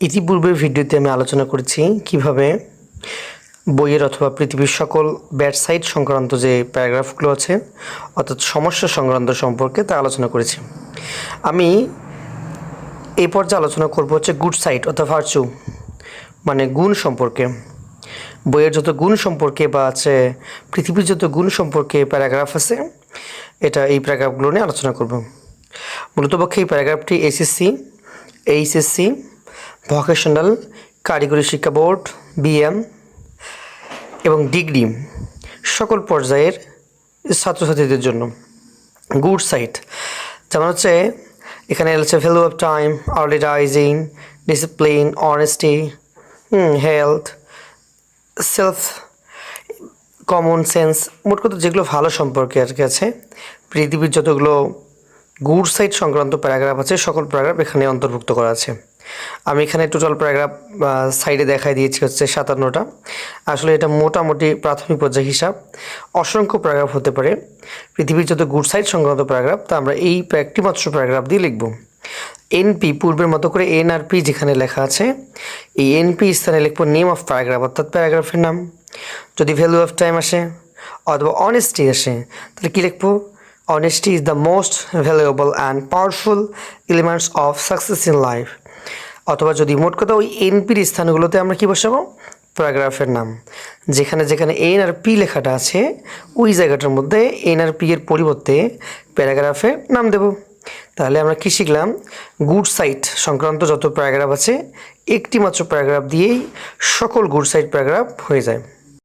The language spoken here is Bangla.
ইতিপূর্বের ভিডিওতে আমি আলোচনা করেছি কীভাবে বইয়ের অথবা পৃথিবীর সকল ব্যাড সাইড সংক্রান্ত যে প্যারাগ্রাফগুলো আছে, অর্থাৎ সমস্যা সংক্রান্ত সম্পর্কে তা আলোচনা করেছি। আমি এই পর্যায়ে আলোচনা করব হচ্ছে গুড সাইট অর্থাৎ ভার্চু মানে গুণ সম্পর্কে। বইয়ের যত গুণ সম্পর্কে বা আছে, পৃথিবীর যত গুণ সম্পর্কে প্যারাগ্রাফ আছে, এটা এই প্যারাগ্রাফগুলো নিয়ে আলোচনা করব। মূলত পক্ষে এই প্যারাগ্রাফটি এসএসসি, এইচএসসি ভোকেশনাল কারিগরি শিক্ষা বোর্ড, বিএম, এবং ডিগ্রি সকল পর্যায়ের ছাত্রছাত্রীদের জন্য। Good sight. যেমন হচ্ছে, এখানে হচ্ছে value of time early rising discipline honesty health self common sense মোট কথা যেগুলো ভালো সম্পর্কে আর কি আছে, পৃথিবীর যতগুলো গুড সাইট সংক্রান্ত প্যারাগ্রাফ আছে, সকল প্যারাগ্রাফ এখানে অন্তর্ভুক্ত করা আছে। আমি এখানে টোটাল প্যারাগ্রাফ সাইডে দেখাই দিয়েছি হচ্ছে সাতান্নটা। আসলে এটা মোটামুটি প্রাথমিক পর্যায়ে হিসাব। অসংখ্য প্যারাগ্রাফ হতে পারে। পৃথিবীর যত গুড সাইড সংক্রান্ত প্যারাগ্রাফ তা আমরা এই একটি মাত্র প্যারাগ্রাফ দিয়ে লিখব। এনপি পূর্বের মতো করে এন আর পি যেখানে লেখা আছে, এই এনপি স্থানে লিখব নেম অফ প্যারাগ্রাফ অর্থাৎ প্যারাগ্রাফের নাম। যদি ভ্যালু অফ টাইম আসে, অথবা অনেস্টি আসে, তাহলে কী লিখব? Honesty is the most valuable and powerful elements of success in life অথবা যদি মোট কথা ওই এনপির স্থানগুলোতে আমরা কি বসাবো? প্যারাগ্রাফের নাম। যেখানে যেখানে এন আর পি লেখাটা আছে, ওই জায়গাটার মধ্যে এন আর পি এর পরিবর্তে প্যারাগ্রাফের নাম দেব। তাহলে আমরা কী শিখলাম? গুড সাইট সংক্রান্ত যত প্যারাগ্রাফ আছে একটি মাত্র প্যারাগ্রাফ দিয়েই সকল গুড সাইট প্যারাগ্রাফ হয়ে যায়।